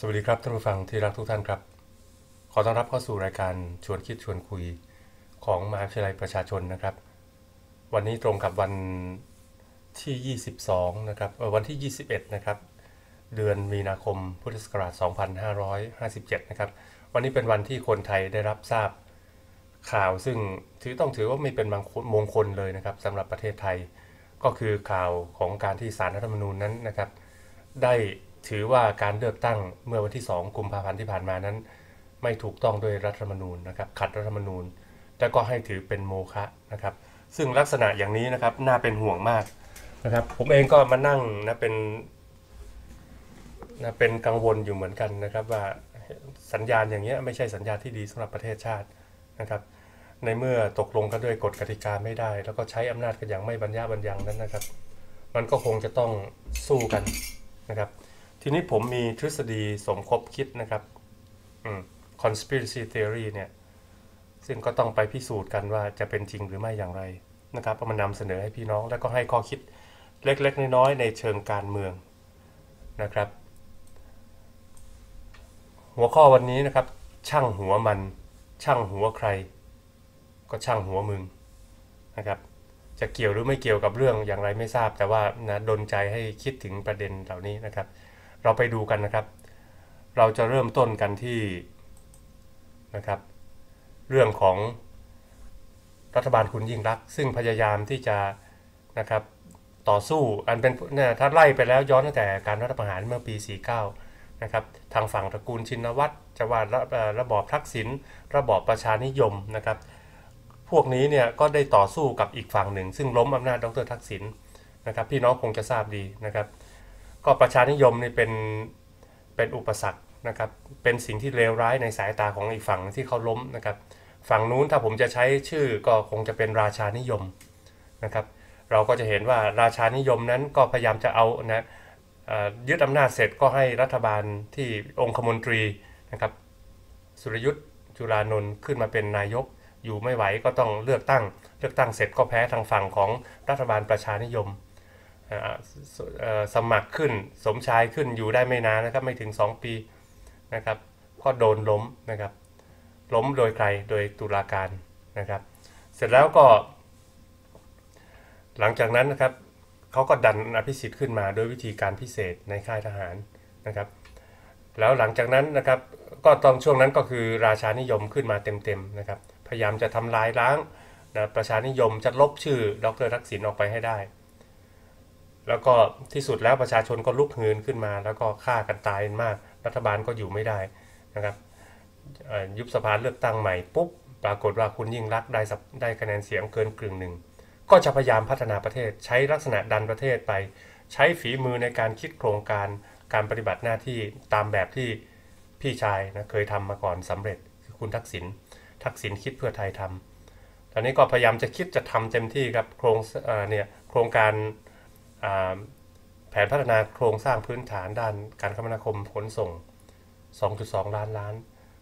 สวัสดีครับท่านผู้ฟังที่รักทุกท่านครับ ขอต้อนรับเข้าสู่รายการชวนคิดชวนคุยของมหาวิทยาลัยประชาชนนะครับ วันนี้ตรงกับวันที่ 22 นะครับวันที่ 21 นะครับ เดือนมีนาคมพุทธศักราช 2557 นะครับ วันนี้เป็นวันที่คนไทยได้รับทราบข่าวซึ่งถือต้องถือว่าไม่เป็นมงคลเลยนะครับสำหรับประเทศไทย ก็คือข่าวของการที่สารรัฐธรรมนูญนั้นนะครับ ได้ ถือว่าการเลือกตั้งเมื่อวันที่ 2 กุมภาพันธ์ที่ผ่านมานั้น ไม่ถูกต้องด้วยรัฐธรรมนูญนะครับขัดรัฐธรรมนูญแล้วก็ให้ถือเป็นโมฆะนะครับ ซึ่งลักษณะอย่างนี้นะครับน่าเป็นห่วงมากนะครับ ผมเองก็มานั่งนะเป็นนะเป็นกังวลอยู่เหมือนกันนะครับ ว่าสัญญาณอย่างเงี้ยไม่ใช่สัญญาณที่ดีสำหรับประเทศชาตินะครับ ในเมื่อตกลงกันด้วยกฎกติกาไม่ได้ แล้วก็ใช้อำนาจกันอย่างไม่บรรยะบรรยังนั้นนะครับ มันก็คงจะต้องสู้กันนะครับ ทีนี้ผมมีทฤษฎีสมคบคิดนะครับอืม conspiracy theory เนี่ย ซึ่งก็ต้องไปพิสูจน์กันว่าจะเป็นจริงหรือไม่อย่างไรนะครับเอามานำเสนอให้พี่น้อง แล้วก็ให้ข้อคิดเล็กๆ น้อยๆ ในเชิงการเมืองนะครับ หัวข้อวันนี้นะครับ ช่างหัวมัน ช่างหัวใคร ก็ช่างหัวมึงนะครับ จะเกี่ยวหรือไม่เกี่ยวกับเรื่องอย่างไรไม่ทราบ แต่ว่านะดนใจให้คิดถึงประเด็นเหล่านี้นะครับ เราไปดูกันนะครับ เราจะเริ่มต้นกันที่นะครับ เรื่องของรัฐบาลคุณยิ่งรัก ซึ่งพยายามที่จะนะครับต่อสู้อันเป็นเนี่ยถ้าไล่ไปแล้วย้อนตั้งแต่การรัฐประหารเมื่อปี 49 นะครับ ทางฝั่งตระกูลชินวัตรจะว่าระระบอบทักษิณระบอบประชานิยมนะครับ พวกนี้เนี่ยก็ได้ต่อสู้กับอีกฝั่งหนึ่ง ซึ่งล้มอำนาจดรทักษิณนะครับ พี่น้องคงจะทราบดีนะครับ ก็ประชานิยมนี่เป็นเป็นอุปสรรคนะครับเป็นสิ่งที่เลวร้ายในสายตาของอีกฝั่งที่เขาล้มนะครับฝั่งนู้นถ้าผมจะใช้ชื่อก็คงจะเป็นราชานิยมนะครับเราก็จะเห็นว่าราชานิยมนั้นก็พยายามจะเอานะยึดอำนาจเสร็จก็ให้รัฐบาลที่องคมนตรีนะครับสุรยุทธ์จุลานนท์ขึ้นมาเป็นนายกอยู่ไม่ไหวก็ต้องเลือกตั้ง เลือกตั้งเสร็จก็แพ้ทางฝั่งของรัฐบาลประชานิยม สมัครขึ้นสมชายขึ้นอยู่ได้ไม่นานนะครับไม่ถึง 2 ปีนะครับ ก็โดนล้มนะครับ ล้มโดยใครโดยตุลาการนะครับ เสร็จแล้วก็ หลังจากนั้นนะครับเขาก็ดันอภิสิทธิ์ขึ้นมาโดยวิธีการพิเศษในค่ายทหารนะครับ แล้วหลังจากนั้นนะครับก็ตอนช่วงนั้นก็คือราชานิยมขึ้นมาเต็มๆนะครับ พยายามจะทำลายล้างนะประชานิยมจะลบชื่อดรทักษิณออกไปให้ได้ แล้วก็ที่สุดแล้วประชาชนก็ลุกฮืนขึ้นมา แล้วก็ฆ่ากันตายมาก รัฐบาลก็อยู่ไม่ได้นะครับยุบสภาเลือกตั้งใหม่ปุ๊บปรากฏว่าคุณยิ่งรักได้ได้คะแนนเสียงเกินกึ่งหนึ่ง ก็จะพยายามพัฒนาประเทศ ใช้ลักษณะดันประเทศไป ใช้ฝีมือในการคิดโครงการการปฏิบัติหน้าที่ตามแบบที่พี่ชายนะเคยทำมาก่อนสำเร็จคือคุณทักษิณทักษิณคิดเพื่อไทยทำตอนนี้ก็พยายามจะคิดจะทำเต็มที่ครับโครงเนี่ยโครงการ แผนพัฒนาโครงสร้างพื้นฐานด้านการคมนาคมขนส่ง 2.2 ล้านล้าน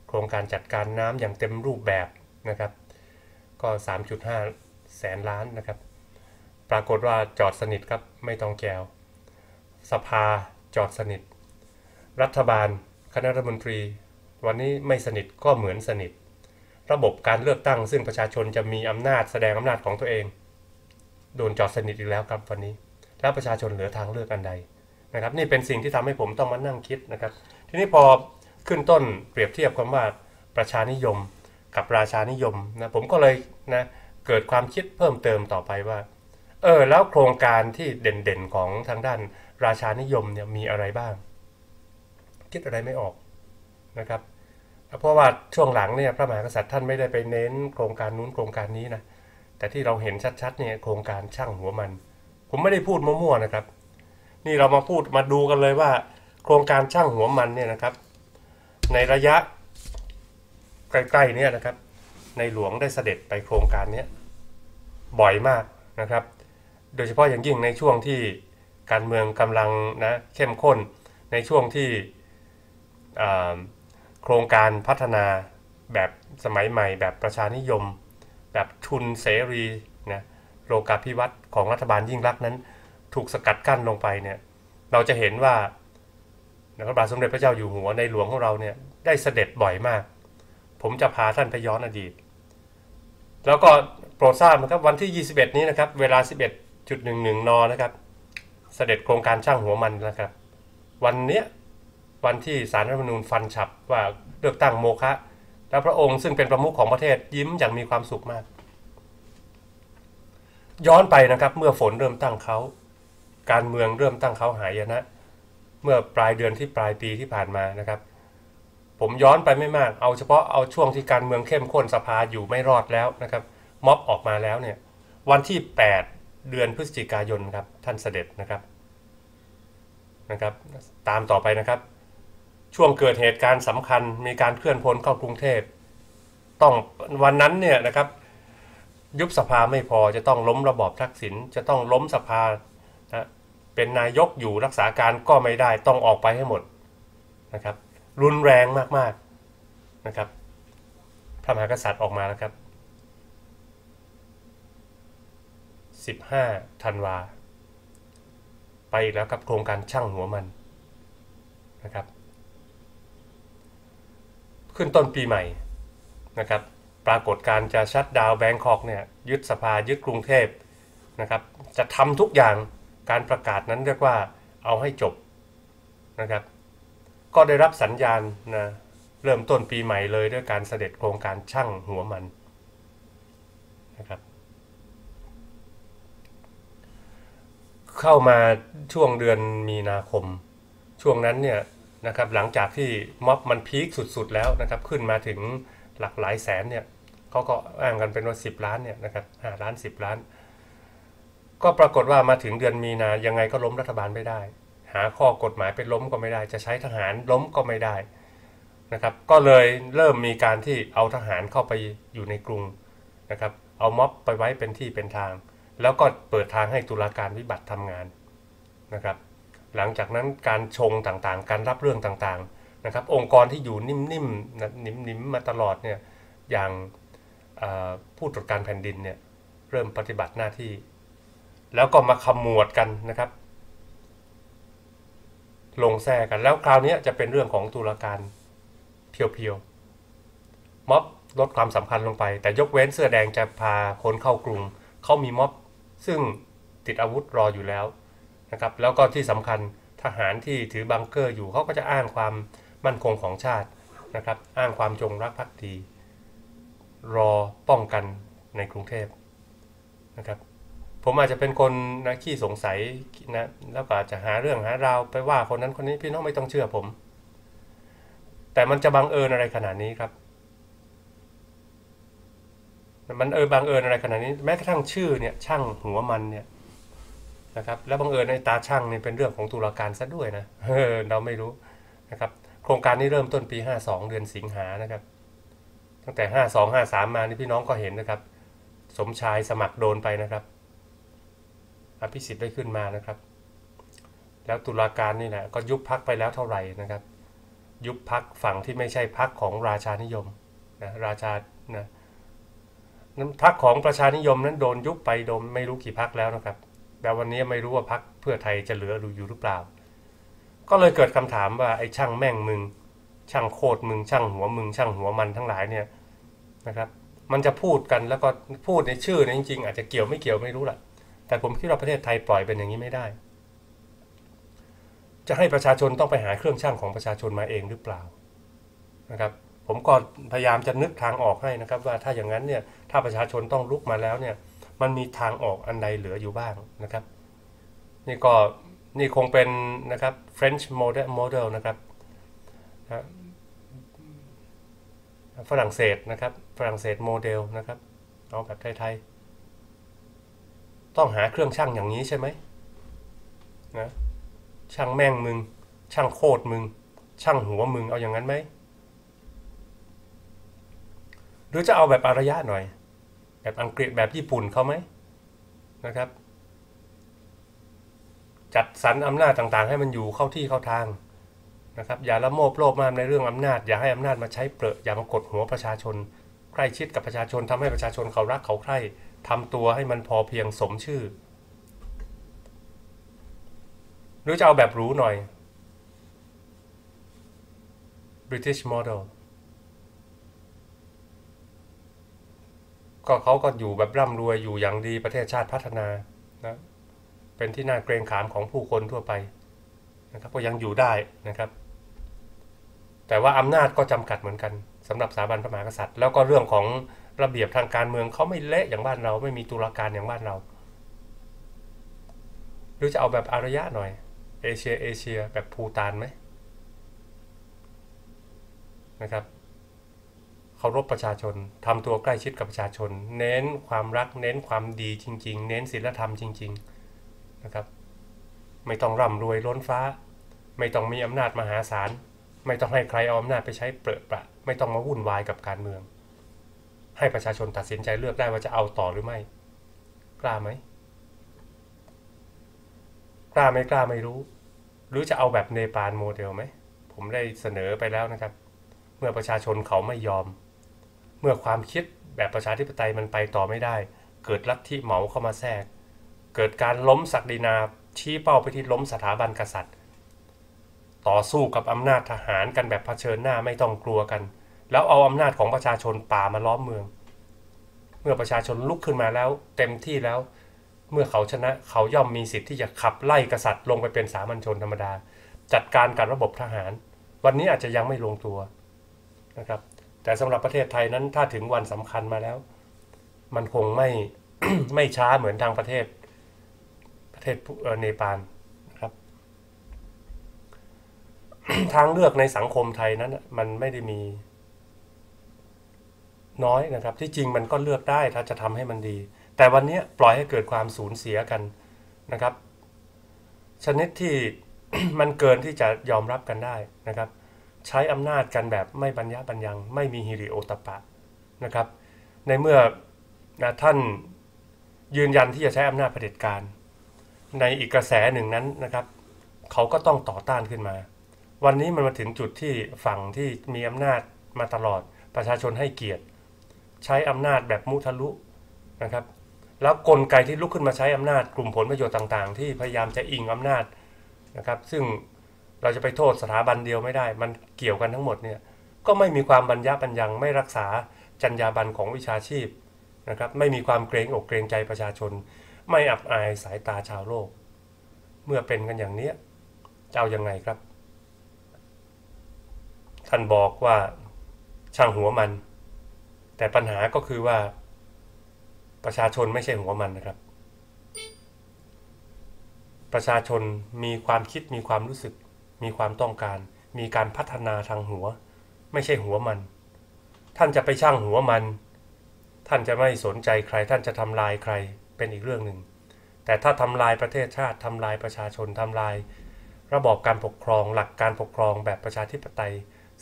โครงการจัดการน้ำอย่างเต็มรูปแบบนะครับ ก็ 3.5 แสนล้านนะครับ ปรากฏว่าจอดสนิทครับไม่ต้องแกว สภาจอดสนิท รัฐบาล คณะรัฐมนตรี วันนี้ไม่สนิทก็เหมือนสนิท ระบบการเลือกตั้งซึ่งประชาชนจะมีอำนาจแสดงอำนาจของตัวเอง โดนจอดสนิทอีกแล้วครับวันนี้ แล้วประชาชนเหลือทางเลือกอันใดนะครับ นี่เป็นสิ่งที่ทำให้ผมต้องมานั่งคิดนะครับ ทีนี้พอขึ้นต้นเปรียบเทียบคำว่าประชานิยมกับราชานิยมนะผมก็เลยนะเกิดความคิดเพิ่มเติมต่อไปว่าเออแล้วโครงการที่เด่นๆของทางด้านราชานิยมเนี่ยมีอะไรบ้าง คิดอะไรไม่ออกนะครับเพราะว่าช่วงหลังเนี่ยพระมหากษัตริย์ท่านไม่ได้ไปเน้นโครงการนู้นโครงการนี้นะแต่ที่เราเห็นชัดๆเนี่ยโครงการช่างหัวมัน ผมไม่ได้พูดมั่วๆนะครับ นี่เรามาพูดมาดูกันเลยว่า โครงการช่างหัวมันเนี่ยนะครับ ในระยะใกล้ๆเนี่ยนะครับ ในหลวงได้เสด็จไปโครงการนี้บ่อยมากนะครับ โดยเฉพาะอย่างยิ่งในช่วงที่การเมืองกำลังนะเข้มข้นในช่วงที่โครงการพัฒนาแบบสมัยใหม่ แบบประชานิยม แบบทุนเสรีนะ โลกาภิวัตน์ของรัฐบาลยิ่งรักนั้น ถูกสกัดกั้นลงไปเนี่ยเราจะเห็นว่าพระบาทสมเด็จพระเจ้าอยู่หัวในหลวงของเราเนี่ยได้เสด็จบ่อยมาก ผมจะพาท่านไปย้อนอดีต แล้วก็โปรดทราบนะครับวันที่ 21 นี้นะครับ เวลา 11.11 น นะครับ เสด็จโครงการช่างหัวมันนะครับ วันเนี้ยวันที่สารรัฐธรรมนูญฟันฉับว่าเลือกตั้งโมฆะแล้วพระองค์ซึ่งเป็นประมุขของประเทศยิ้มอย่างมีความสุขมาก ย้อนไปนะครับ เมื่อฝนเริ่มตั้งเขาการเมืองเริ่มตั้งเขาหายนะ เมื่อปลายเดือนที่ปลายปีที่ผ่านมานะครับ ผมย้อนไปไม่มาก เอาเฉพาะเอาช่วงที่การเมืองเข้มข้นสภาอยู่ไม่รอดแล้วนะครับ ม็อบออกมาแล้วเนี่ย วันที่ 8 เดือนพฤศจิกายนครับ ท่านเสด็จนะครับนะครับ ตามต่อไปนะครับ ช่วงเกิดเหตุการณ์สำคัญมีการเคลื่อนพลเข้ากรุงเทพต้องวันนั้นเนี่ยนะครับ ยุบสภาไม่พอจะต้องล้มระบอบทักษิณจะต้องล้มสภานะเป็นนายกอยู่รักษาการก็ไม่ได้ต้องออกไปให้หมดนะครับ รุนแรงมากๆนะครับพระมหากษัตริย์ออกมาแล้วครับ 15ธันวา ไปอีกแล้วกับโครงการช่างหัวมันนะครับ ขึ้นต้นปีใหม่นะครับ ปรากฏการจะชัดดาวแบงคอกเนี่ยยึดสภายึดกรุงเทพนะครับจะทำทุกอย่างการประกาศนั้นเรียกว่าเอาให้จบนะครับ ก็ได้รับสัญญาณนะเริ่มต้นปีใหม่เลยด้วยการเสด็จโครงการช่างหัวมันนะครับ เข้ามาช่วงเดือนมีนาคม ช่วงนั้นเนี่ยนะครับหลังจากที่ม็อบมันพีคสุดๆแล้วนะครับ ขึ้นมาถึงหลักหลายแสนเนี่ย เขาก็อ้างกันเป็นว่าสิบล้านเนี่ยนะครับห้าล้านสิบล้าน ก็ปรากฏว่ามาถึงเดือนมีนายังไงก็ล้มรัฐบาลไม่ได้ หาข้อกฎหมายเป็นล้มก็ไม่ได้ จะใช้ทหารล้มก็ไม่ได้นะครับ ก็เลยเริ่มมีการที่เอาทหารเข้าไปอยู่ในกรุงนะครับ เอาม็อบไปไว้เป็นที่เป็นทาง แล้วก็เปิดทางให้ตุลาการวิบัติทำงานนะครับ หลังจากนั้นการชงต่างๆ การรับเรื่องต่างๆนะครับ องค์กรที่อยู่นิ่มๆนิ่มๆมาตลอดเนี่ยอย่าง ผู้ตรวจการแผ่นดินเนี่ยเริ่มปฏิบัติหน้าที่ แล้วก็มาขมวดกันนะครับ ลงแท้กันแล้วคราวนี้จะเป็นเรื่องของตุลาการเพียวๆม็อบลดความสำคัญลงไป แต่ยกเว้นเสื้อแดงจะพาคนเข้ากรุงเขามีม็อบซึ่งติดอาวุธรออยู่แล้วนะครับ แล้วก็ที่สำคัญทหารที่ถือบังเกอร์อยู่เขาก็จะอ้างความมั่นคงของชาตินะครับ อ้างความจงรักภักดี รอป้องกันในกรุงเทพนะครับผมอาจจะเป็นคนนะขี้สงสัยนะแล้วก็อาจจะหาเรื่องหาราวไปว่าคนนั้นคนนี้พี่น้องไม่ต้องเชื่อผม แต่มันจะบังเอิญอะไรขนาดนี้ครับ มันเออบังเอิญอะไรขนาดนี้ แม้กระทั่งชื่อเนี่ยช่างหัวมันเนี่ยนะครับแล้วบังเอิญในตาช่างเนี่ยเป็นเรื่องของตุลาการซะด้วยนะเออเราไม่รู้นะครับ โครงการนี้เริ่มต้นปี 52 เดือนสิงหานะครับ ตั้งแต่52 53มมานี่พี่น้องก็เห็นนะครับ สมชายสมัครโดนไปนะครับ อภิสิทธิ์ได้ขึ้นมานะครับ แล้วตุลาการนี่แหละก็ยุบพักไปแล้วเท่าไหร่นะครับ ยุบพักฝั่งที่ไม่ใช่พักของราชานิยมนะราชานะนั้นพักของประชานิยมนั้นโดนยุบไปโดนไม่รู้กี่พักแล้วนะครับ แต่วันนี้ไม่รู้ว่าพักเพื่อไทยจะเหลืออยู่หรือเปล่า ก็เลยเกิดคำถามว่าไอ้ช่างแม่งมึง ช่างโคตรมึง ช่างหัวมึง ช่างหัวมันทั้งหลายเนี่ย นะครับ มันจะพูดกันแล้วก็พูดในชื่อเนี่ยจริง ๆ อาจจะเกี่ยวไม่เกี่ยวไม่รู้แหละแต่ผมคิดว่าประเทศไทยปล่อยเป็นอย่างนี้ไม่ได้ จะให้ประชาชนต้องไปหาเครื่องช่างของประชาชนมาเองหรือเปล่านะครับ ผมก็พยายามจะนึกทางออกให้นะครับ ว่าถ้าอย่างนั้นเนี่ยถ้าประชาชนต้องลุกมาแล้วเนี่ยมันมีทางออกอันใดเหลืออยู่บ้างนะครับ นี่ก็นี่คงเป็นนะครับ French model model นะครับฝรั่งเศสนะครับ ฝรั่งเศสโมเดลนะครับเอาแบบไทยๆ ต้องหาเครื่องช่างอย่างนี้ใช่ไหมนะช่างแม่งมึง ช่างโคตรมึง ช่างหัวมึงเอาอย่างนั้นไหม หรือจะเอาแบบอารยะหน่อย แบบอังกฤษแบบญี่ปุ่นเขาไหมนะครับ จัดสรรอำนาจต่างๆ ให้มันอยู่เข้าที่เข้าทางนะครับอย่าละโมบโลภมากในเรื่องอำนาจ อย่าให้อำนาจมาใช้เปลือกอย่ามากดหัวประชาชน ใกล้ชิดกับประชาชนทำให้ประชาชนเขารักเขาใคร่ทำตัวให้มันพอเพียงสมชื่อ หรือจะเอาแบบรู้หน่อย British Model ก็เขาก็อยู่แบบร่ำรวยอยู่อย่างดีประเทศชาติพัฒนานะเป็นที่น่าเกรงขามของผู้คนทั่วไปนะครับก็ยังอยู่ได้นะครับ แต่ว่าอำนาจก็จำกัดเหมือนกัน สำหรับสถาบันพระมหากษัตริย์ แล้วก็เรื่องของระเบียบทางการเมืองเขาไม่เละอย่างบ้านเรา ไม่มีตุลาการอย่างบ้านเรา หรือจะเอาแบบอารยะหน่อย เอเชียเอเชียแบบภูตานไหมนะครับเคารพประชาชนทำตัวใกล้ชิดกับประชาชน เน้นความรัก เน้นความดีจริง ๆ เน้นศีลธรรมจริง ๆนะครับ ไม่ต้องร่ำรวยล้นฟ้า ไม่ต้องมีอำนาจมหาศาล ไม่ต้องให้ใครเอาอำนาจไปใช้เปรอะปะ ไม่ต้องมาวุ่นวายกับการเมือง ให้ประชาชนตัดสินใจเลือกได้ว่าจะเอาต่อหรือไม่ กล้าไหม กล้าไม่กล้าไม่รู้ หรือจะเอาแบบเนปาลโมเดลไหม ผมได้เสนอไปแล้วนะครับ เมื่อประชาชนเขาไม่ยอม เมื่อความคิดแบบประชาธิปไตยมันไปต่อไม่ได้ เกิดลัทธิเหมาเข้ามาแทรก เกิดการล้มศักดินาชี้เป้าไปที่ล้มสถาบันกษัตริย์ ต่อสู้กับอำนาจทหารกันแบบเผชิญหน้าไม่ต้องกลัวกัน แล้วเอาอำนาจของประชาชนป่ามาล้อมเมือง เมื่อประชาชนลุกขึ้นมาแล้วเต็มที่แล้ว เมื่อเขาชนะเขาย่อมมีสิทธิ์ที่จะขับไล่กษัตริย์ลงไปเป็นสามัญชนธรรมดา จัดการกับระบบทหาร วันนี้อาจจะยังไม่ลงตัวนะครับ แต่สำหรับประเทศไทยนั้นถ้าถึงวันสำคัญมาแล้ว มันคงไม่ไม่ช้าเหมือนทางประเทศ ประเทศเนปาลนะครับ ทางเลือกในสังคมไทยนั้น มันไม่ได้มี น้อยนะครับ ที่จริงมันก็เลือกได้ถ้าจะทำให้มันดี แต่วันนี้ปล่อยให้เกิดความสูญเสียกันนะครับ ชนิดที่มันเกินที่จะยอมรับกันได้นะครับ ใช้อำนาจกันแบบไม่บรรยะบรรยัง ไม่มีฮิริโอตปะนะครับ ในเมื่อนะท่านยืนยันที่จะใช้อำนาจเผด็จการ ในอีกกระแสหนึ่งนั้นนะครับ เขาก็ต้องต่อต้านขึ้นมา วันนี้มันมาถึงจุดที่ฝั่งที่มีอำนาจมาตลอดประชาชนให้เกียรติ ใช้อำนาจแบบมุทะลุนะครับ แล้วกลไกที่ลุกขึ้นมาใช้อำนาจกลุ่มผลประโยชน์ต่างๆ ที่พยายามจะอิงอำนาจนะครับ ซึ่งเราจะไปโทษสถาบันเดียวไม่ได้ มันเกี่ยวกันทั้งหมดเนี่ยก็ไม่มีความบรรยะบรรยังไม่รักษาจรรยาบรรณของวิชาชีพนะครับ ไม่มีความเกรงอกเกรงใจประชาชน ไม่อับอายสายตาชาวโลก เมื่อเป็นกันอย่างนี้จะเอาอยัางไงครับ ท่านบอกว่าช่างหัวมัน แต่ปัญหาก็คือว่าประชาชนไม่ใช่หัวมันนะครับ ประชาชนมีความคิดมีความรู้สึก มีความต้องการ มีการพัฒนาทางหัว ไม่ใช่หัวมัน ท่านจะไปช่างหัวมัน ท่านจะไม่สนใจใคร ท่านจะทำลายใครเป็นอีกเรื่องหนึ่ง แต่ถ้าทำลายประเทศชาติทำลายประชาชนทำลาย ระบอบการปกครองหลักการปกครองแบบประชาธิปไตย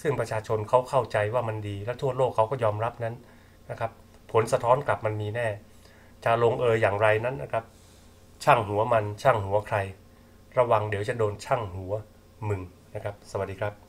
ซึ่งประชาชนเขาเข้าใจว่ามันดี และทั่วโลกเขาก็ยอมรับนั้นนะครับ ผลสะท้อนกลับมันมีแน่ จะลงเอยอย่างไรนั้นนะครับ ช่างหัวมันช่างหัวใคร ระวังเดี๋ยวจะโดนช่างหัวมึงนะครับ สวัสดีครับ